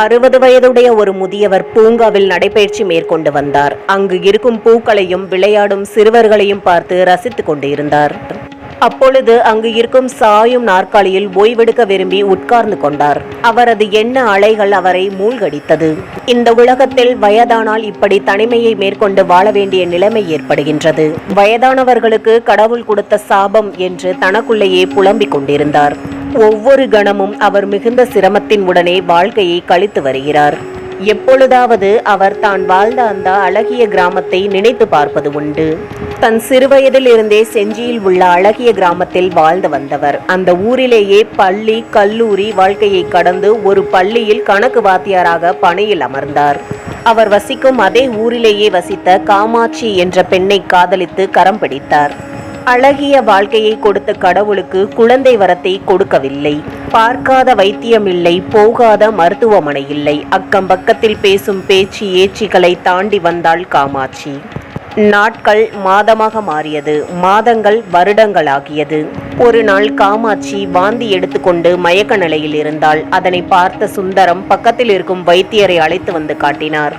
அறுபது வயதுடைய ஒரு முதியவர் பூங்காவில் நடைபயிற்சி மேற்கொண்டு வந்தார். அங்கு இருக்கும் பூக்களையும் விளையாடும் சிறுவர்களையும் பார்த்து ரசித்துக் கொண்டிருந்தார். அப்பொழுது அங்கு இருக்கும் சாயும் நாற்காலியில் ஓய்வெடுக்க விரும்பி உட்கார்ந்து கொண்டார். அவரது எண்ண அலைகள் அவரை மூழ்கடித்தது. இந்த உலகத்தில் வயதானால் இப்படி தனிமையை மேற்கொண்டு வாழ வேண்டிய நிலைமை ஏற்படுகின்றது. வயதானவர்களுக்கு கடவுள் கொடுத்த சாபம் என்று தனக்குள்ளேயே புலம்பிக் கொண்டிருந்தார். ஒவ்வொரு கணமும் அவர் மிகுந்த சிரமத்தின் உடனே வாழ்க்கையை கழித்து வருகிறார். எப்பொழுதாவது அவர் தான் வாழ்ந்த அந்த அழகிய கிராமத்தை நினைத்து பார்ப்பது உண்டு. தன் சிறுவயதில் இருந்தே செஞ்சியில் உள்ள அழகிய கிராமத்தில் வாழ்ந்து வந்தவர். அந்த ஊரிலேயே பள்ளி கல்லூரி வாழ்க்கையை கடந்து ஒரு பள்ளியில் கணக்கு வாத்தியாராக பணியில் அமர்ந்தார். அவர் வசிக்கும் அதே ஊரிலேயே வசித்த காமாட்சி என்ற பெண்ணை காதலித்து கரம் பிடித்தார். அழகிய வாழ்க்கையை கொடுத்த கடவுளுக்கு குழந்தை வரத்தை கொடுக்கவில்லை. பார்க்காத வைத்தியம் இல்லை போகாத மருத்துவமனை இல்லை. அக்கம் பக்கத்தில் பேசும் பேச்சு ஏச்சிகளை தாண்டி வந்தாள் காமாட்சி. நாட்கள் மாதமாக மாறியது மாதங்கள் வருடங்களாகியது. ஒரு நாள் காமாட்சி வாந்தி எடுத்துக்கொண்டு மயக்க நிலையில் இருந்தால் அதனை பார்த்த சுந்தரம் பக்கத்தில் இருக்கும் வைத்தியரை அழைத்து வந்து காட்டினார்.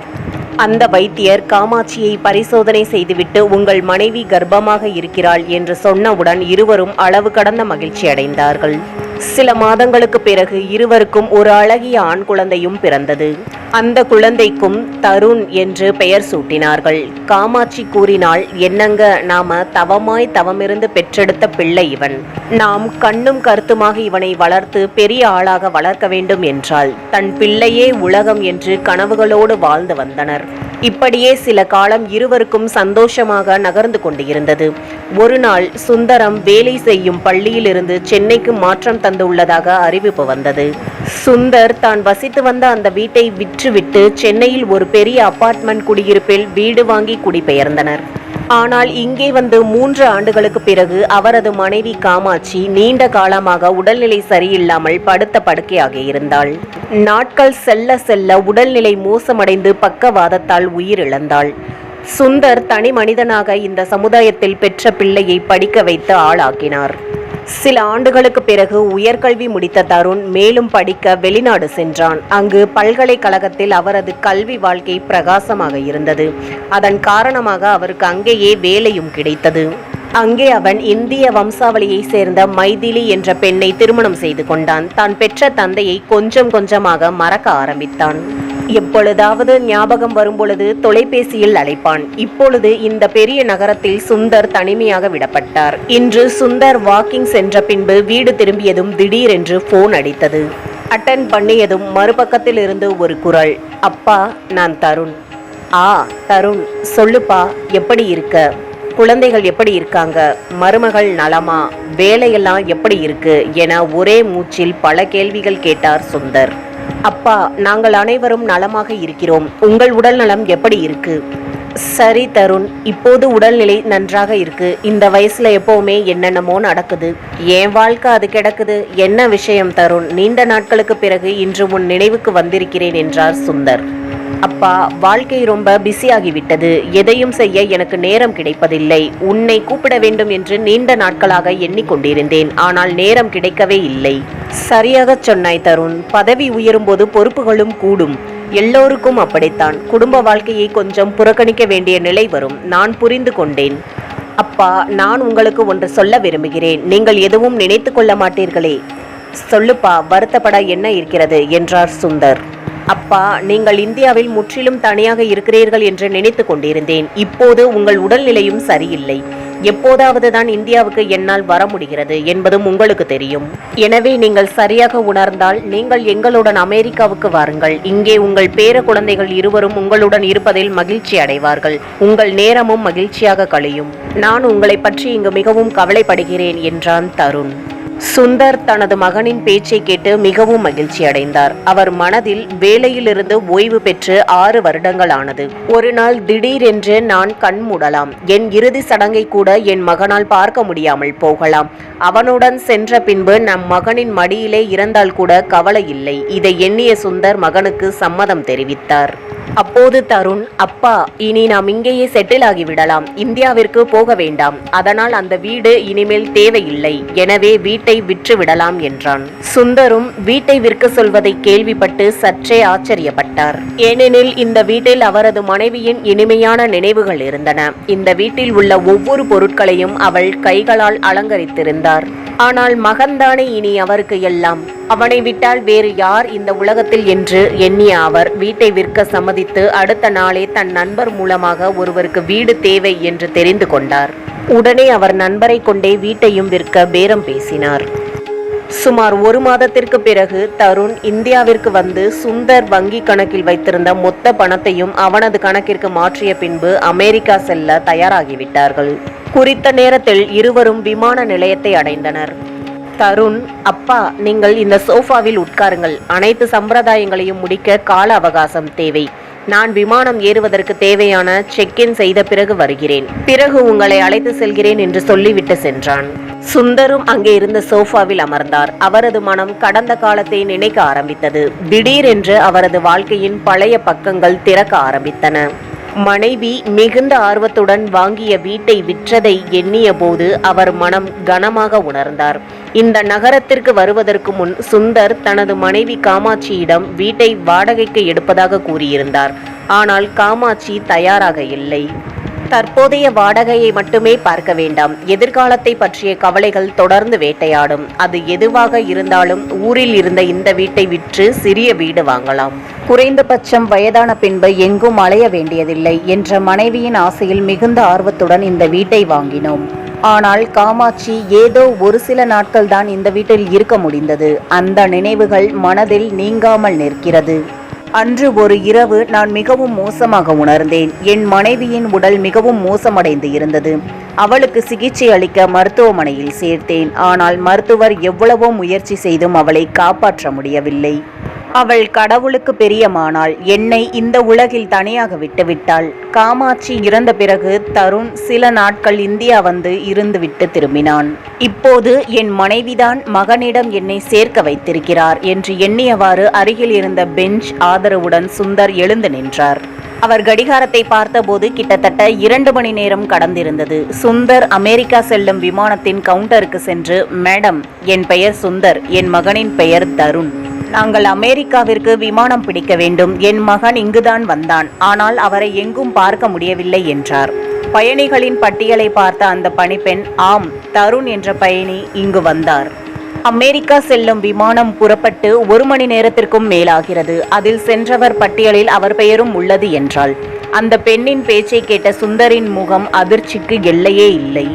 அந்த வைத்தியர் காமாட்சியை பரிசோதனை செய்துவிட்டு உங்கள் மனைவி கர்ப்பமாக இருக்கிறாள் என்று சொன்னவுடன் இருவரும் அளவு கடந்த மகிழ்ச்சி அடைந்தார்கள் சில மாதங்களுக்கு பிறகு இருவருக்கும் ஒரு அழகிய ஆண் குழந்தையும் பிறந்தது. அந்த குழந்தைக்கும் தருண் என்று பெயர் சூட்டினார்கள். காமாட்சி கூறினாள் என்னங்க நாம தவமாய் தவமிருந்து பெற்றெடுத்த பிள்ளை இவன். நாம் கண்ணும் கருத்துமாக இவனை வளர்த்து பெரிய ஆளாக வளர்க்க வேண்டும் என்றால் தன் பிள்ளையே உலகம் என்று கனவுகளோடு வாழ்ந்து வந்தனர். இப்படியே சில காலம் இருவருக்கும் சந்தோஷமாக நகர்ந்து கொண்டு இருந்தது ஒரு நாள் சுந்தரம் வேலை செய்யும் பள்ளியிலிருந்து சென்னைக்கு மாற்றம் தந்துள்ளதாக அறிவிப்பு வந்தது. சுந்தர் தான் வசித்து வந்த அந்த வீட்டை விற்றுவிட்டு சென்னையில் ஒரு பெரிய அபார்ட்மெண்ட் குடியிருப்பில் வீடு வாங்கி குடிபெயர்ந்தனர். ஆனால் இங்கே வந்து மூன்று ஆண்டுகளுக்கு பிறகு அவரது மனைவி காமாட்சி நீண்ட காலமாக உடல்நிலை சரியில்லாமல் படுத்த படுக்கையாக இருந்தாள். நாட்கள் செல்ல செல்ல உடல்நிலை மோசமடைந்து பக்கவாதத்தால் உயிரிழந்தாள். சுந்தர் தனி மனிதனாக இந்த சமுதாயத்தில் பெற்ற பிள்ளையை படிக்க வைத்து ஆளாக்கினார். சில ஆண்டுகளுக்கு பிறகு உயர்கல்வி முடித்த தருண் மேலும் படிக்க வெளிநாடு சென்றான். அங்கு பல்கலைக்கழகத்தில் அவரது கல்வி வாழ்க்கை பிரகாசமாக இருந்தது. அதன் காரணமாக அவருக்கு அங்கேயே வேலையும் கிடைத்தது. அங்கே அவன் இந்திய வம்சாவளியை சேர்ந்த மைதிலி என்ற பெண்ணை திருமணம் செய்து கொண்டான். தான் பெற்ற தந்தையை கொஞ்சம் கொஞ்சமாக மறக்க ஆரம்பித்தான். எப்பொழுதாவது ஞாபகம் வரும்பொழுது தொலைபேசியில் அழைப்பான். இப்பொழுது இந்த பெரிய நகரத்தில் சுந்தர் தனிமையாக விடப்பட்டார். இன்று சுந்தர் வாக்கிங் சென்ற பின்பு வீடு திரும்பியதும் திடீரென்று போன் அடித்தது. அட்டன் பண்ணியதும் மறுபக்கத்தில் இருந்து ஒரு குரல் அப்பா நான் தருண். ஆ தருண். சொல்லுப்பா எப்படி இருக்க? குழந்தைகள் எப்படி இருக்காங்க? மருமகள் நலமா? வேலையெல்லாம் எப்படி இருக்கு? என ஒரே மூச்சில் பல கேள்விகள் கேட்டார் சுந்தர். அப்பா நாங்கள் அனைவரும் நலமாக இருக்கிறோம். உங்கள் உடல் நலம் எப்படி இருக்கு? சரி தருண். இப்போது உடல்நிலை நன்றாக இருக்கு. இந்த வயசுல எப்பவுமே என்னென்னமோ நடக்குது. என் வாழ்க்கை அது கிடக்குது. என்ன விஷயம் தருண்? நீண்ட நாட்களுக்கு பிறகு இன்று உன் நினைவுக்கு வந்திருக்கிறேன் என்றார் சுந்தர். அப்பா வாழ்க்கை ரொம்ப பிஸியாகிவிட்டது. எதையும் செய்ய எனக்கு நேரம் கிடைப்பதில்லை. உன்னை கூப்பிட வேண்டும் என்று நீண்ட நாட்களாக எண்ணிக்கொண்டிருந்தேன். ஆனால் நேரம் கிடைக்கவே இல்லை. சரியாக சொன்னாய் தருண். பதவி உயரும்போது பொறுப்புகளும் கூடும். எல்லோருக்கும் அப்படித்தான். குடும்ப வாழ்க்கையை கொஞ்சம் புறக்கணிக்க வேண்டிய நிலை வரும். நான் புரிந்து கொண்டேன். அப்பா நான் உங்களுக்கு ஒன்று சொல்ல விரும்புகிறேன். நீங்கள் எதுவும் நினைத்து கொள்ள மாட்டீர்களே. சொல்லுப்பா வருத்தப்பட என்ன இருக்கிறது? என்றார் சுந்தர். அப்பா நீங்கள் இந்தியாவில் முற்றிலும் தனியாக இருக்கிறீர்கள் என்று நினைத்து கொண்டிருந்தேன். இப்போது உங்கள் உடல்நிலையும் சரியில்லை. எப்போதாவது தான் இந்தியாவுக்கு என்னால் வர முடிகிறது என்பதும் உங்களுக்கு தெரியும். எனவே நீங்கள் சரியாக உணர்ந்தால் நீங்கள் எங்களுடன் அமெரிக்காவுக்கு வாருங்கள். இங்கே உங்கள் பேர குழந்தைகள் இருவரும் உங்களுடன் இருப்பதில் மகிழ்ச்சி அடைவார்கள். உங்கள் நேரமும் மகிழ்ச்சியாக கழியும். நான் உங்களை பற்றி இங்கு மிகவும் கவலைப்படுகிறேன் என்றான் தருண். சுந்தர் தனது மகனின் பேச்சை கேட்டு மிகவும் மகிழ்ச்சி அடைந்தார். அவர் மனதில் வேலையிலிருந்து ஓய்வு பெற்று ஆறு வருடங்கள் ஆனது ஒரு நாள் திடீரென்று நான் கண் மூடலாம். என் இறுதி சடங்கை கூட என் மகனால் பார்க்க முடியாமல் போகலாம். அவனுடன் சென்ற பின்பு நம் மகனின் மடியிலே இறந்தால் கூட கவலை இல்லை. இதை எண்ணிய சுந்தர் மகனுக்கு சம்மதம் தெரிவித்தார். அப்போது தருண் அப்பா இனி நாம் இங்கேயே செட்டில் ஆகிவிடலாம் இந்தியாவிற்கு போக வேண்டாம். அதனால் அந்த வீடு இனிமேல் தேவையில்லை. எனவே வீட்டு விற்று விடலாம் என்றான். சுந்தரும் வீட்டை விற்க சொல்வதை கேள்விப்பட்டு சற்றே ஆச்சரியப்பட்டார். ஏனெனில் இந்த வீட்டில் அவரது மனைவியின் இனிமையான நினைவுகள் இருந்தன. இந்த வீட்டில் உள்ள ஒவ்வொரு பொருட்களையும் அவள் கைகளால் அலங்கரித்திருந்தார். ஆனால் மகன்தானே இனி அவருக்கு எல்லாம்? அவனை விட்டால் வேறு யார் இந்த உலகத்தில் என்று எண்ணிய அவர் வீட்டை விற்க சம்மதித்து அடுத்த நாளே தன் நண்பர் மூலமாக ஒருவருக்கு வீடு தேவை என்று தெரிந்து கொண்டார். உடனே அவர் நண்பரை கொண்டே வீட்டையும் விற்க பேரம் பேசினார். சுமார் ஒரு மாதத்திற்கு பிறகு தருண் இந்தியாவிற்கு வந்து சுந்தர் வங்கி கணக்கில் வைத்திருந்த மொத்த பணத்தையும் அவனது கணக்கிற்கு மாற்றிய பின்பு அமெரிக்கா செல்ல தயாராகிவிட்டார்கள். குறித்த நேரத்தில் இருவரும் விமான நிலையத்தை அடைந்தனர். தருண் அப்பா நீங்கள் இந்த சோஃபாவில் உட்காருங்கள். அனைத்து சம்பிரதாயங்களையும் முடிக்க கால அவகாசம் தேவை. நான் விமானம் ஏறுவதற்கு தேவையான செக்-இன் செய்த பிறகு வருகிறேன். பிறகு உங்களை அழைத்து செல்கிறேன் என்று சொல்லிவிட்டு சென்றான். சுந்தரும் அங்கே இருந்த சோஃபாவில் அமர்ந்தார். அவரது மனம் கடந்த காலத்தை நினைக்க ஆரம்பித்தது. திடீரென்று அவரது வாழ்க்கையின் பழைய பக்கங்கள் திறக்க ஆரம்பித்தன. மனைவி மிகுந்த ஆர்வத்துடன் வாங்கிய வீட்டை விற்றதை எண்ணிய போது அவர் மனம் கனமாக உணர்ந்தார். இந்த நகரத்திற்கு வருவதற்கு முன் சுந்தர் தனது மனைவி காமாட்சியிடம் வீட்டை வாடகைக்கு எடுப்பதாக கூறியிருந்தார். ஆனால் காமாட்சி தயாராக இல்லை. தற்போதைய வாடகையை மட்டுமே பார்க்க வேண்டாம். எதிர்காலத்தை பற்றிய கவலைகள் தொடர்ந்து வேட்டையாடும். அது எதுவாக இருந்தாலும் ஊரில் இருந்த இந்த வீட்டை விற்று சிறிய வீடு வாங்கலாம். குறைந்தபட்சம் வயதான பின்பு எங்கும் அலைய வேண்டியதில்லை என்ற மனைவியின் ஆசையில் மிகுந்த ஆர்வத்துடன் இந்த வீட்டை வாங்கினோம். ஆனால் காமாட்சி ஏதோ ஒரு சில நாட்கள் தான் இந்த வீட்டில் இருக்க முடிந்தது. அந்த நினைவுகள் மனதில் நீங்காமல் நிற்கிறது. அன்று ஒரு இரவு நான் மிகவும் மோசமாக உணர்ந்தேன். என் மனைவியின் உடல் மிகவும் மோசமடைந்து இருந்தது. அவளுக்கு சிகிச்சை அளிக்க மருத்துவமனையில் சேர்த்தேன். ஆனால் மருத்துவர் எவ்வளவோ முயற்சி செய்தும் அவளை காப்பாற்ற முடியவில்லை. அவள் கடவுளுக்கு பெரியமானாள் என்னை இந்த உலகில் தனியாக விட்டுவிட்டாள். காமாட்சி இறந்த பிறகு தருண் சில நாட்கள் இந்தியா வந்து இருந்துவிட்டு திரும்பினான். இப்போது என் மனைவிதான் மகனிடம் என்னை சேர்க்க வைத்திருக்கிறார் என்று எண்ணியவாறு அருகில் இருந்த பெஞ்ச் ஆதரவுடன் சுந்தர் எழுந்து நின்றார். அவர் கடிகாரத்தை பார்த்தபோது கிட்டத்தட்ட இரண்டு மணி நேரம் கடந்திருந்தது. சுந்தர் அமெரிக்கா செல்லும் விமானத்தின் கவுண்டருக்கு சென்று மேடம் என் பெயர் சுந்தர் என் மகனின் பெயர் தருண். நாங்கள் அமெரிக்காவிற்கு விமானம் பிடிக்க வேண்டும். என் மகன் இங்குதான் வந்தான். ஆனால் அவரை எங்கும் பார்க்க முடியவில்லை என்றார். பயணிகளின் பட்டியலை பார்த்த அந்த பணிப்பெண் ஆம் தருண் என்ற பயணி இங்கு வந்தார். அமெரிக்கா செல்லும் விமானம் புறப்பட்டு ஒரு மணி நேரத்திற்கும் மேலாகிறது. அதில் சென்றவர் பட்டியலில் அவர் பெயரும் உள்ளது என்றாள். அந்த பெண்ணின் பேச்சை கேட்ட சுந்தரின் முகம் அதிர்ச்சிக்கு எல்லையே இல்லை.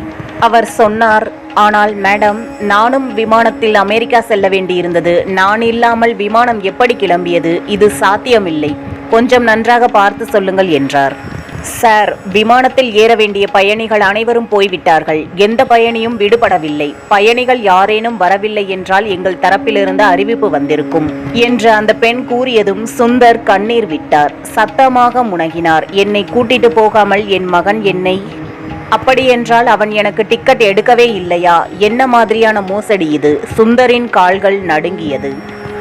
அவர் சொன்னார் ஆனால் மேடம் நானும் விமானத்தில் அமெரிக்கா செல்ல வேண்டியிருந்தது. நான் இல்லாமல் விமானம் எப்படி கிளம்பியது? இது சாத்தியமில்லை. கொஞ்சம் நன்றாக பார்த்து சொல்லுங்கள் என்றார். சார் விமானத்தில் ஏற வேண்டிய பயணிகள் அனைவரும் போய்விட்டார்கள். எந்த பயணியும் விடுபடவில்லை. பயணிகள் யாரேனும் வரவில்லை என்றால் எங்கள் தரப்பிலிருந்து அறிவிப்பு வந்திருக்கும் என்று அந்த பெண் கூறியதும் சுந்தர் கண்ணீர் விட்டார். சத்தமாக முனகினார். என்னை கூட்டிட்டு போகாமல் என் மகன் என்னை அப்படியென்றால் அவன் எனக்கு டிக்கெட் எடுக்கவே இல்லையா? என்ன மாதிரியான மோசடி இது? சுந்தரின் கால்கள் நடுங்கியது.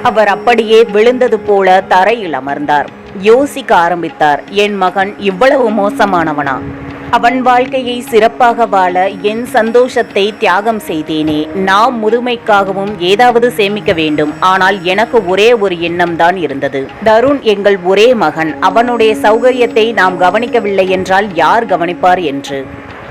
அவர் அப்படியே விழுந்தது போல தரையில் அமர்ந்தார். யோசிக்க ஆரம்பித்தார் என் மகன் இவ்வளவு மோசமானவனா? அவன் வாழ்க்கையை சிறப்பாக வாழ என் சந்தோஷத்தை தியாகம் செய்தேனே. நாம் முதுமைக்காகவும் ஏதாவது சேமிக்க வேண்டும். ஆனால் எனக்கு ஒரே ஒரு எண்ணம் தான் இருந்தது. தருண் எங்கள் ஒரே மகன். அவனுடைய சௌகரியத்தை நாம் கவனிக்கவில்லை என்றால் யார் கவனிப்பார் என்று?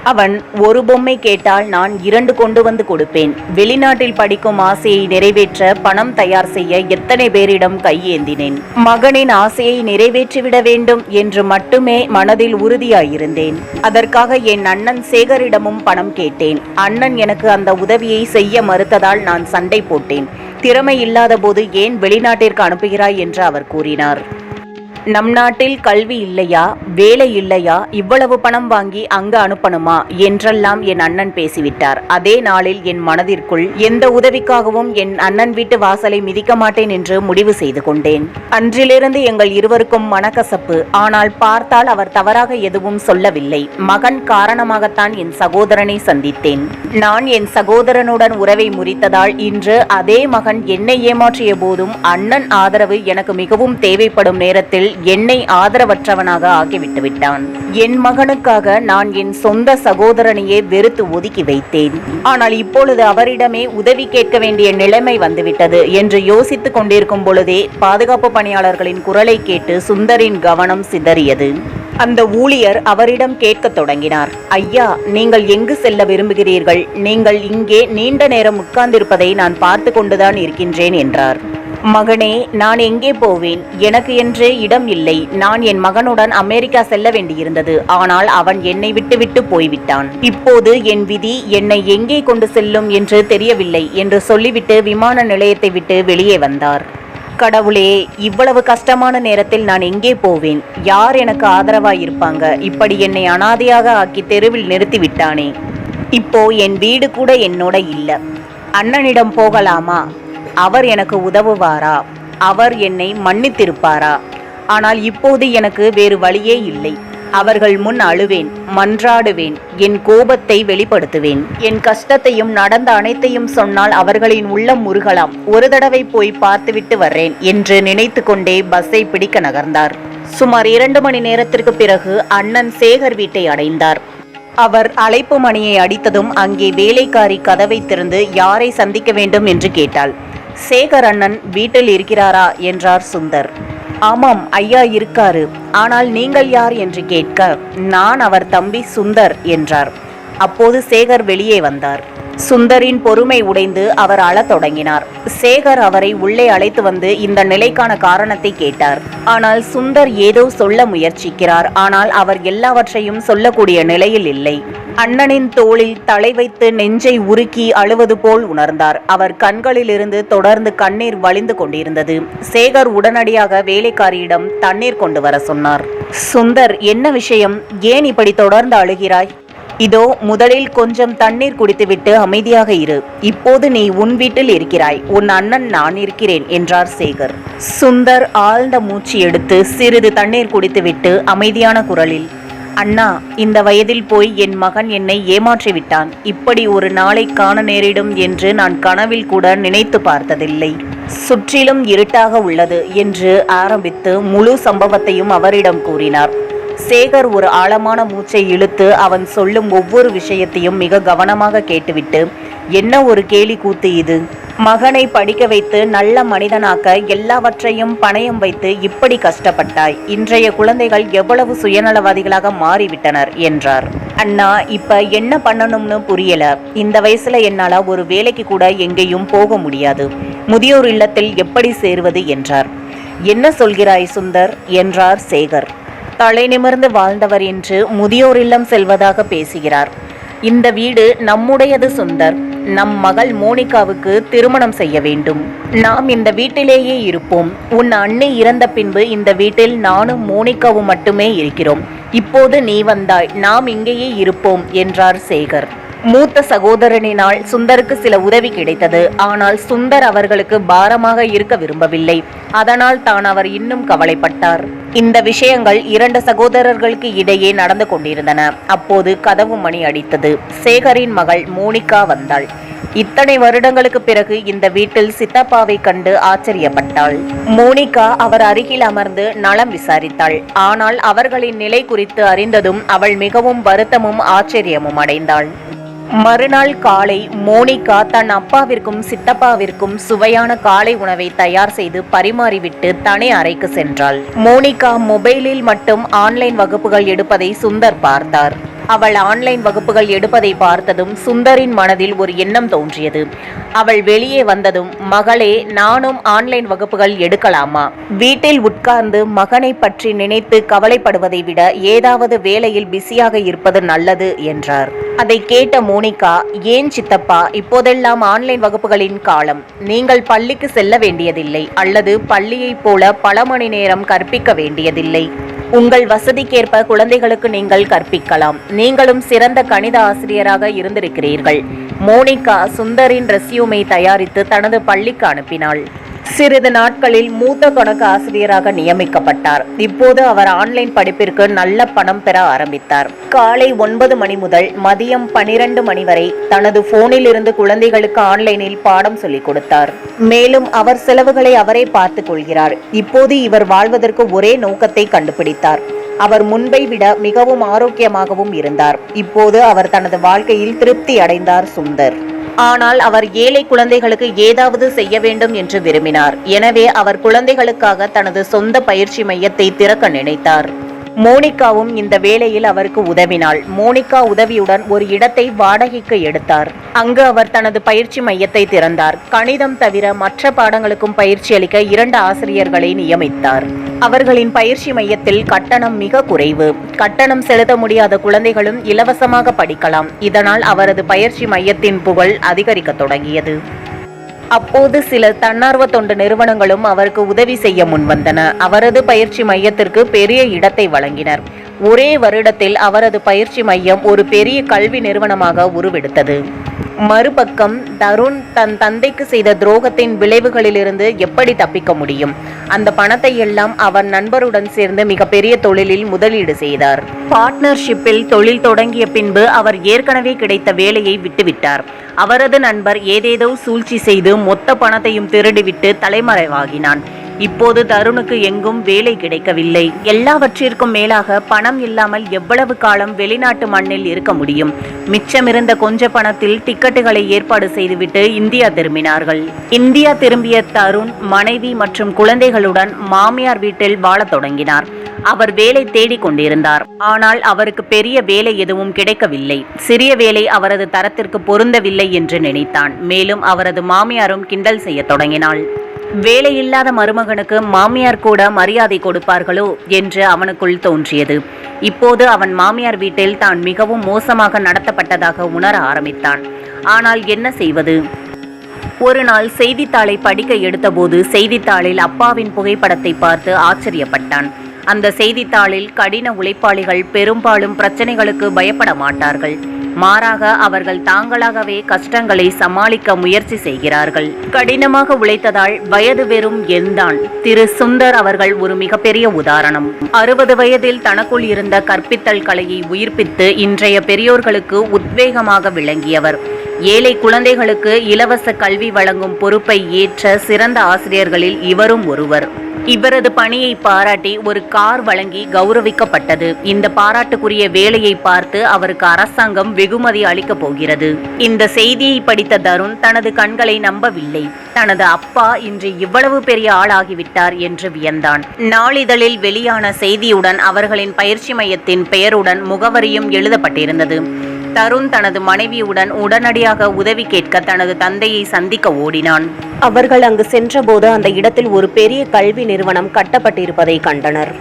அவன் ஒரு பொம்மை கேட்டால் நான் இரண்டு கொண்டு வந்து கொடுப்பேன். வெளிநாட்டில் படிக்கும் ஆசையை நிறைவேற்ற பணம் தயார் செய்ய எத்தனை பேரிடம் கையேந்தினேன். மகனின் ஆசையை நிறைவேற்றிவிட வேண்டும் என்று மட்டுமே மனதில் உறுதியாயிருந்தேன். அதற்காக என் அண்ணன் சேகரிடமும் பணம் கேட்டேன். அண்ணன் எனக்கு அந்த உதவியை செய்ய மறுத்ததால் நான் சண்டை போட்டேன். திறமை இல்லாத போது ஏன் வெளிநாட்டிற்கு அனுப்புகிறாய் என்று அவர் கூறினார். நம் நாட்டில் கல்வி இல்லையா? வேலை இல்லையா? இவ்வளவு பணம் வாங்கி அங்கு அனுப்பணுமா? என்றெல்லாம் என் அண்ணன் பேசிவிட்டார். அதே நாளில் என் மனதிற்குள் எந்த உதவிக்காகவும் என் அண்ணன் வீட்டு வாசலை மிதிக்க மாட்டேன் என்று முடிவு செய்து கொண்டேன். அன்றிலிருந்து எங்கள் இருவருக்கும் மனக்கசப்பு. ஆனால் பார்த்தால் அவர் தவறாக எதுவும் சொல்லவில்லை. மகன் காரணமாகத்தான் என் சகோதரனை சந்தித்தேன். நான் என் சகோதரனுடன் உறவை முறித்ததால் இன்று அதே மகன் என்னை ஏமாற்றிய போதும் அண்ணன் ஆதரவு எனக்கு மிகவும் தேவைப்படும் நேரத்தில் என்னை ஆதரவற்றவனாக ஆக்கிவிட்டு விட்டான். என் மகனுக்காக நான் என் சொந்த சகோதரனையே வெறுத்து ஒதுக்கி வைத்தேன். ஆனால் இப்பொழுது அவரிடமே உதவி கேட்க வேண்டிய நிலைமை வந்துவிட்டது என்று யோசித்துக் கொண்டிருக்கும் பொழுதே பாதுகாப்பு பணியாளர்களின் குரலை கேட்டு சுந்தரின் கவனம் சிதறியது. அந்த ஊழியர் அவரிடம் கேட்கத் தொடங்கினார். ஐயா நீங்கள் எங்கு செல்ல விரும்புகிறீர்கள்? நீங்கள் இங்கே நீண்ட நேரம் உட்கார்ந்திருப்பதை நான் பார்த்து கொண்டுதான் இருக்கின்றேன் என்றார். மகனே நான் எங்கே போவேன்? எனக்கு என்றே இடம் இல்லை. நான் என் மகனுடன் அமெரிக்கா செல்ல வேண்டியிருந்தது. ஆனால் அவன் என்னை விட்டுவிட்டு போய்விட்டான். இப்போது என் விதி என்னை எங்கே கொண்டு செல்லும் என்று தெரியவில்லை என்று சொல்லிவிட்டு விமான நிலையத்தை விட்டு வெளியே வந்தார். கடவுளே இவ்வளவு கஷ்டமான நேரத்தில் நான் எங்கே போவேன்? யார் எனக்கு ஆதரவாக இருப்பாங்க இப்படி என்னை அனாதையாக ஆக்கி தெருவில் நிறுத்திவிட்டானே. இப்போ என் வீடு கூட என்னோட இல்லை. அண்ணனிடம் போகலாமா? அவர் எனக்கு உதவுவாரா? அவர் என்னை மன்னித்திருப்பாரா? ஆனால் இப்போது எனக்கு வேறு வழியே இல்லை. அவர்கள் முன் அழுவேன் மன்றாடுவேன் என் கோபத்தை வெளிப்படுத்துவேன். என் கஷ்டத்தையும் நடந்த அனைத்தையும் சொன்னால் அவர்களின் உள்ளம் முருகலாம். ஒரு தடவை போய் பார்த்துவிட்டு வர்றேன் என்று நினைத்து கொண்டே பஸ்ஸை பிடிக்க நகர்ந்தார். சுமார் இரண்டு மணி நேரத்திற்கு பிறகு அண்ணன் சேகர் வீட்டை அடைந்தார். அவர் அழைப்பு மணியை அடித்ததும் அங்கே வேலைக்காரி கதவை திறந்து யாரை சந்திக்க வேண்டும் என்று கேட்டாள். சேகர் அண்ணன் வீட்டில் இருக்கிறாரா என்றார் சுந்தர். ஆமாம் ஐயா இருக்காரு. ஆனால் நீங்கள் யார் என்று கேட்க நான் அவர் தம்பி சுந்தர் என்றார். அப்போது சேகர் வெளியே வந்தார். சுந்தரின் பொறுமை உடைந்து அவர் அழத் தொடங்கினார். சேகர் அவரை உள்ளே அழைத்து வந்து இந்த நிலைக்கான காரணத்தை கேட்டார். ஆனால் சுந்தர் ஏதோ சொல்ல முயற்சிக்கிறார். ஆனால் அவர் எல்லாவற்றையும் சொல்லக்கூடிய நிலையில் இல்லை. அண்ணனின் தோளில் தலை வைத்து நெஞ்சை உருக்கி அழுவது போல் உணர்ந்தார். அவர் கண்களிலிருந்து தொடர்ந்து கண்ணீர் வழிந்து கொண்டிருந்தது. சேகர் உடனடியாக வேலைக்காரியிடம் தண்ணீர் கொண்டு வர சொன்னார். சுந்தர் என்ன விஷயம்? ஏன் இப்படி தொடர்ந்து அழுகிறாய்? இதோ முதலில் கொஞ்சம் தண்ணீர் குடித்துவிட்டு அமைதியாக இரு. இப்போது நீ உன் வீட்டில் இருக்கிறாய். உன் அண்ணன் நான் இருக்கிறேன் என்றார் சேகர். சுந்தர் ஆழ்ந்த மூச்சு எடுத்து சிறிது தண்ணீர் குடித்துவிட்டு அமைதியான குரலில் அண்ணா இந்த வயதில் போய் என் மகன் என்னை ஏமாற்றிவிட்டான் இப்படி ஒரு நாளை காண நேரிடும் என்று நான் கனவில் கூட நினைத்து பார்த்ததில்லை. சுற்றிலும் இருட்டாக உள்ளது என்று ஆரம்பித்து முழு சம்பவத்தையும் அவரிடம் கூறினார். சேகர் ஒரு ஆழமான மூச்சை இழுத்து அவன் சொல்லும் ஒவ்வொரு விஷயத்தையும் மிக கவனமாக கேட்டுவிட்டு என்ன ஒரு கேலி கூத்து இது? மகனை படிக்க வைத்து நல்ல மனிதனாக்க எல்லாவற்றையும் பணயம் வைத்து இப்படி கஷ்டப்பட்டாய். இன்றைய குழந்தைகள் எவ்வளவு சுயநலவாதிகளாக மாறிவிட்டனர் என்றார். அண்ணா இப்ப என்ன பண்ணணும்னு புரியல. இந்த வயசுல என்னால ஒரு வேலைக்கு கூட எங்கேயும் போக முடியாது. முதியோர் இல்லத்தில் எப்படி சேருவது? என்றார். என்ன சொல்கிறாய் சுந்தர்? என்றார் சேகர். தலை நிமிர்ந்து வாழ்ந்தவர் என்று முதியோர் இல்லம் செல்வதாக பேசுகிறார். இந்த வீடு நம்முடையது சுந்தர். நம் மகள் மோனிகாவுக்கு திருமணம் செய்ய வேண்டும். நாம் இந்த வீட்டிலேயே இருப்போம். உன் அண்ணி இறந்த பின்பு இந்த வீட்டில் நானும் மோனிகாவும் மட்டுமே இருக்கிறோம். இப்போது நீ வந்தாய். நாம் இங்கேயே இருப்போம் என்றார் சேகர். மூத்த சகோதரனினால் சுந்தருக்கு சில உதவி கிடைத்தது. ஆனால் சுந்தர் அவர்களுக்கு பாரமாக இருக்க விரும்பவில்லை. அதனால் தான் அவர் இன்னும் கவலைப்பட்டார். இந்த விஷயங்கள் இரண்டு சகோதரர்களுக்கு இடையே நடந்து கொண்டிருந்தன. அப்போது கதவு மணி அடித்தது. சேகரின் மகள் மோனிகா வந்தாள். இத்தனை வருடங்களுக்கு பிறகு இந்த வீட்டில் சித்தப்பாவை கண்டு ஆச்சரியப்பட்டாள். மோனிகா அவர் அருகில் அமர்ந்து நலம் விசாரித்தாள். ஆனால் அவர்களின் நிலை குறித்து அறிந்ததும் அவள் மிகவும் வருத்தமும் ஆச்சரியமும் அடைந்தாள். மறுநாள் காலை மோனிகா தன் அப்பாவிற்கும் சித்தப்பாவிற்கும் சுவையான காலை உணவை தயார் செய்து பரிமாறிவிட்டு தனி அறைக்கு சென்றாள். மோனிகா மொபைலில் மட்டும் ஆன்லைன் வகுப்புகள் எடுப்பதை சுந்தர் பார்த்தார். அவள் ஆன்லைன் வகுப்புகள் எடுப்பதை பார்த்ததும் சுந்தரின் மனதில் ஒரு எண்ணம் தோன்றியது. அவள் வெளியே வந்ததும் மகளே நானும் ஆன்லைன் வகுப்புகள் எடுக்கலாமா? வீட்டில் உட்கார்ந்து மகனை பற்றி நினைத்து கவலைப்படுவதை விட ஏதாவது வேலையில் பிஸியாக இருப்பது நல்லது என்றார். அதை கேட்ட மோனிகா ஏன் சித்தப்பா இப்போதெல்லாம் ஆன்லைன் வகுப்புகளின் காலம். நீங்கள் பள்ளிக்கு செல்ல வேண்டியதில்லை அல்லது பள்ளியைப் போல பல மணி நேரம் கற்பிக்க வேண்டியதில்லை. உங்கள் வசதிக்கேற்ப குழந்தைகளுக்கு நீங்கள் கற்பிக்கலாம். நீங்களும் சிறந்த கணித ஆசிரியராக இருந்திருக்கிறீர்கள். மோனிகா சுந்தரின் ரெஸ்யூமை தயாரித்து தனது பள்ளிக்கு அனுப்பினாள். சிறிது நாட்களில் மூத்த கணக்கு ஆசிரியராக நியமிக்கப்பட்டார். இப்போது அவர் ஆன்லைன் படிப்பிற்கு நல்ல பணம் பெற ஆரம்பித்தார். காலை ஒன்பது மணி முதல் மதியம் பனிரெண்டு மணி வரை தனது போனில் இருந்து குழந்தைகளுக்கு ஆன்லைனில் பாடம் சொல்லிக் கொடுத்தார். மேலும் அவர் செலவுகளை அவரே பார்த்துக் கொள்கிறார். இப்போது இவர் வாழ்வதற்கு ஒரே நோக்கத்தை கண்டுபிடித்தார். அவர் முன்பை விட மிகவும் ஆரோக்கியமாகவும் இருந்தார். இப்போது அவர் தனது வாழ்க்கையில் திருப்தி அடைந்தார் சுந்தர். ஆனால் அவர் ஏழை குழந்தைகளுக்கு ஏதாவது செய்ய வேண்டும் என்று விரும்பினார். எனவே அவர் குழந்தைகளுக்காக தனது சொந்த பயிற்சி மையத்தை திறக்க நினைத்தார். மோனிகாவும் இந்த வேளையில் அவருக்கு உதவினாள். மோனிகா உதவியுடன் ஒரு இடத்தை வாடகைக்கு எடுத்தார். அங்கு அவர் தனது பயிற்சி மையத்தை திறந்தார். கணிதம் தவிர மற்ற பாடங்களுக்கும் பயிற்சி அளிக்க இரண்டு ஆசிரியர்களை நியமித்தார். அவர்களின் பயிற்சி மையத்தில் கட்டணம் மிக குறைவு. கட்டணம் செலுத்த முடியாத குழந்தைகளும் இலவசமாக படிக்கலாம். இதனால் அவரது பயிற்சி மையத்தின் புகழ் அதிகரிக்க தொடங்கியது. அப்போது சில தன்னார்வ தொண்டு நிறுவனங்களும் அவருக்கு உதவி செய்ய முன்வந்தன. அவரது பயிற்சி மையத்திற்கு பெரிய இடத்தை வழங்கினர். ஒரே வருடத்தில் அவரது பயிற்சி மையம் ஒரு பெரிய கல்வி நிறுவனமாக உருவெடுத்தது. மறுபக்கம் தருண் தன் தந்தைக்கு செய்த துரோகத்தின் விளைவுகளிலிருந்து எப்படி தப்பிக்க முடியும்? அந்த பணத்தை எல்லாம் அவன் நண்பருடன் சேர்ந்து மிகப்பெரிய தொழிலில் முதலீடு செய்தார். பார்ட்னர்ஷிப்பில் தொழில் தொடங்கிய பின்பு அவர் ஏற்கனவே கிடைத்த வேலையை விட்டுவிட்டார். அவரது நண்பர் ஏதேதோ சூழ்ச்சி செய்து மொத்த பணத்தையும் திருடிவிட்டு தலைமறைவாகினான். இப்போது தருணுக்கு எங்கும் வேலை கிடைக்கவில்லை. எல்லாவற்றிற்கும் மேலாக பணம் இல்லாமல் எவ்வளவு காலம் வெளிநாட்டு மண்ணில் இருக்க முடியும்? மிச்சமிருந்த கொஞ்ச பணத்தில் டிக்கெட்டுகளை ஏற்பாடு செய்துவிட்டு இந்தியா திரும்பினார்கள். இந்தியா திரும்பிய தருண் மனைவி மற்றும் குழந்தைகளுடன் மாமியார் வீட்டில் வாழத் தொடங்கினார். அவர் வேலை தேடிக் கொண்டிருந்தார். ஆனால் அவருக்கு பெரிய வேலை எதுவும் கிடைக்கவில்லை. சிறிய வேலை அவரது தரத்திற்கு பொருந்தவில்லை என்று நினைத்தான். மேலும் அவரது மாமியாரும் கிண்டல் செய்யத் தொடங்கினாள். வேலையில்லாத மருமகனுக்கு மாமியார் கூட மரியாதை கொடுப்பார்களோ என்று அவனுக்குள் தோன்றியது. இப்போது அவன் மாமியார் வீட்டில் தான் மிகவும் மோசமாக நடத்தப்பட்டதாக உணர ஆரம்பித்தான். ஆனால் என்ன செய்வது? ஒரு நாள் செய்தித்தாளை படிக்க எடுத்தபோது செய்தித்தாளில் அப்பாவின் புகைப்படத்தை பார்த்து ஆச்சரியப்பட்டான். அந்த செய்தித்தாளில் கடின உழைப்பாளிகள் பெரும்பாலும் பிரச்சனைகளுக்கு பயப்பட மாட்டார்கள். மாறாக அவர்கள் தாங்களாகவே கஷ்டங்களை சமாளிக்க முயற்சி செய்கிறார்கள். கடினமாக உழைத்ததால் வயது வெறும் எண்தான். திரு சுந்தர் அவர்கள் ஒரு மிகப்பெரிய உதாரணம். அறுபது வயதில் தனக்குள் இருந்த கற்பித்தல் கலையை உயிர்ப்பித்து இன்றைய பெரியோர்களுக்கு உத்வேகமாக விளங்கியவர். ஏழை குழந்தைகளுக்கு இலவச கல்வி வழங்கும் பொறுப்பை ஏற்ற சிறந்த ஆசிரியர்களில் இவரும் ஒருவர். இவரது பணியை பாராட்டி ஒரு கார் வழங்கி கௌரவிக்கப்பட்டது. இந்த பாராட்டுக்குரிய வேலையை பார்த்து அவருக்கு அரசாங்கம் வெகுமதி அளிக்கப் போகிறது. இந்த செய்தியை படித்த தருண் தனது கண்களை நம்பவில்லை. தனது அப்பா இன்று இவ்வளவு பெரிய ஆளாகிவிட்டார் என்று வியந்தான். நாளிதழில் வெளியான செய்தியுடன் அவர்களின் பயிற்சி மையத்தின் பெயருடன் முகவரியும் எழுதப்பட்டிருந்தது. தருண் தனது மனைவியுடன் உடனடியாக உதவி கேட்க தனது தந்தையை சந்திக்க ஓடினான். அவர்கள் அங்கு சென்றபோது அந்த இடத்தில் ஒரு பெரிய கல்வி நிறுவனம் கட்டப்பட்டிருப்பதை கண்டனர்.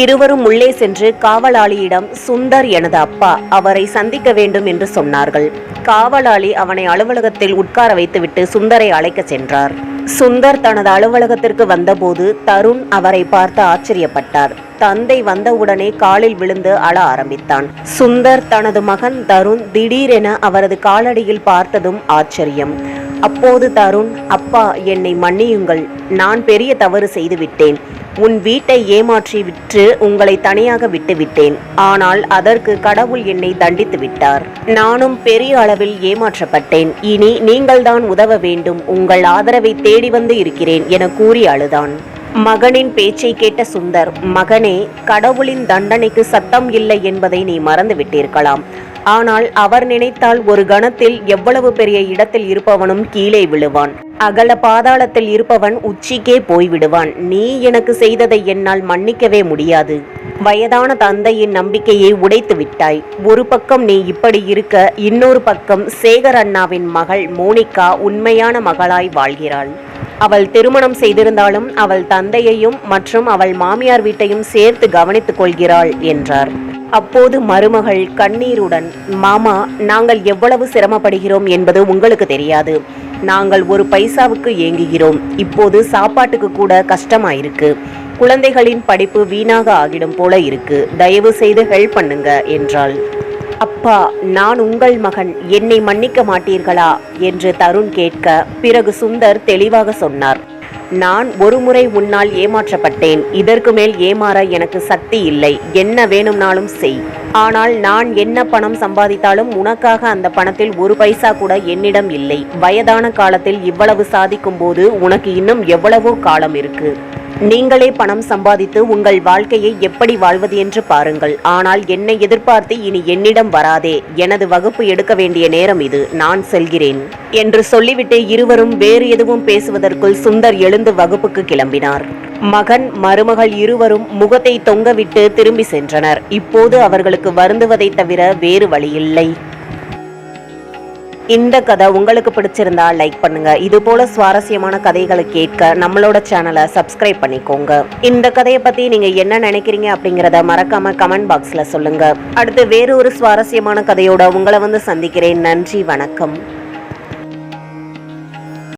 இருவரும் உள்ளே சென்று காவலாளியிடம் சுந்தர் எனது அப்பா அவரை சந்திக்க வேண்டும் என்று சொன்னார்கள். காவலாளி அவனை அலுவலகத்தில் உட்கார வைத்துவிட்டு சுந்தரை அழைக்கச் சென்றார். சுந்தர் தனது அலுவலகத்திற்கு வந்தபோது தருண் அவரை பார்த்து ஆச்சரியப்பட்டார். தந்தை வந்தவுடனே காலில் விழுந்து அழ ஆரம்பித்தான். சுந்தர் தனது மகன் தருண் திடீரென அவரது காலடியில் பார்த்ததும் ஆச்சரியம். அப்போது தருண் அப்பா என்னை மன்னியுங்கள். நான் பெரிய தவறு செய்துவிட்டேன். உன் வீட்டை ஏமாற்றி விற்று உங்களை தனியாக விட்டுவிட்டேன் ஆனால் அதற்கு கடவுள் என்னை தண்டித்து விட்டார். நானும் பெரிய அளவில் ஏமாற்றப்பட்டேன். இனி நீங்கள்தான் உதவ வேண்டும். உங்கள் ஆதரவை தேடி வந்து இருக்கிறேன் என கூறி அழுதான். மகனின் பேச்சை கேட்ட சுந்தர் மகனே கடவுளின் தண்டனைக்கு சத்தம் இல்லை என்பதை நீ மறந்து விட்டிருக்கலாம் ஆனால் அவர் நினைத்தால் ஒரு கணத்தில் எவ்வளவு பெரிய இடத்தில் இருப்பவனும் கீழே விழுவான். அகல பாதாளத்தில் இருப்பவன் உச்சிக்கே போய்விடுவான். நீ எனக்கு செய்ததை என்னால் மன்னிக்கவே முடியாது. வயதான தந்தையின் நம்பிக்கையை உடைத்து விட்டாய். ஒரு பக்கம் நீ இப்படி இருக்க இன்னொரு பக்கம் சேகர் அண்ணாவின் மகள் மோனிகா உண்மையான மகளாய் வாழ்கிறாள். அவள் திருமணம் செய்திருந்தாலும் அவள் தந்தையையும் மற்றும் அவள் மாமியார் வீட்டையும் சேர்த்து கவனித்துக் கொள்கிறாள் என்றார். அப்போது மருமகள் கண்ணீருடன் மாமா நாங்கள் எவ்வளவு சிரமப்படுகிறோம் என்பது உங்களுக்கு தெரியாது. நாங்கள் ஒரு பைசாவுக்கு ஏங்குகிறோம். இப்போது சாப்பாட்டுக்கு கூட கஷ்டமாயிருக்கு. குழந்தைகளின் படிப்பு வீணாக ஆகிடும் போல இருக்கு. தயவு செய்து ஹெல்ப் பண்ணுங்க என்றாள். அப்பா நான் உங்கள் மகன். என்னை மன்னிக்க மாட்டீர்களா? என்று தருண் கேட்க பிறகு சுந்தர் தெளிவாக சொன்னார். நான் ஒருமுறை உன்னால் ஏமாற்றப்பட்டேன். இதற்கு மேல் ஏமாற எனக்கு சக்தி இல்லை. என்ன வேணும்னாலும் செய். ஆனால் நான் என்ன பணம் சம்பாதித்தாலும் உனக்காக அந்த பணத்தில் ஒரு பைசா கூட என்னிடம் இல்லை. வயதான காலத்தில் இவ்வளவு சாதிக்கும் போது உனக்கு இன்னும் எவ்வளவோ காலம் இருக்கு. நீங்களே பணம் சம்பாதித்து உங்கள் வாழ்க்கையை எப்படி வாழ்வது என்று பாருங்கள். ஆனால் என்னை எதிர்பார்த்து இனி என்னிடம் வராதே. எனது வகுப்பு எடுக்க வேண்டிய நேரம் இது. நான் செல்கிறேன். என்று சொல்லிவிட்டு இருவரும் வேறு எதுவும் பேசுவதற்குள் சுந்தர் எழுந்து வகுப்புக்கு கிளம்பினார். மகன் மருமகள் இருவரும் முகத்தை தொங்கவிட்டு திரும்பி சென்றனர். இப்போது அவர்களுக்கு வருந்துவதைத் தவிர வேறு வழியில்லை. இந்த கதை உங்களுக்கு பிடிச்சிருந்தா லைக் பண்ணுங்க. இது போல சுவாரஸ்யமான கதைகளை கேட்க நம்மளோட சேனலை சப்ஸ்கிரைப் பண்ணிக்கோங்க. இந்த கதையை பத்தி நீங்க என்ன நினைக்கிறீங்க அப்படிங்கறத மறக்காம கமெண்ட் பாக்ஸ்ல சொல்லுங்க. அடுத்து வேறு ஒரு சுவாரஸ்யமான கதையோட உங்களை வந்து சந்திக்கிறேன். நன்றி வணக்கம்.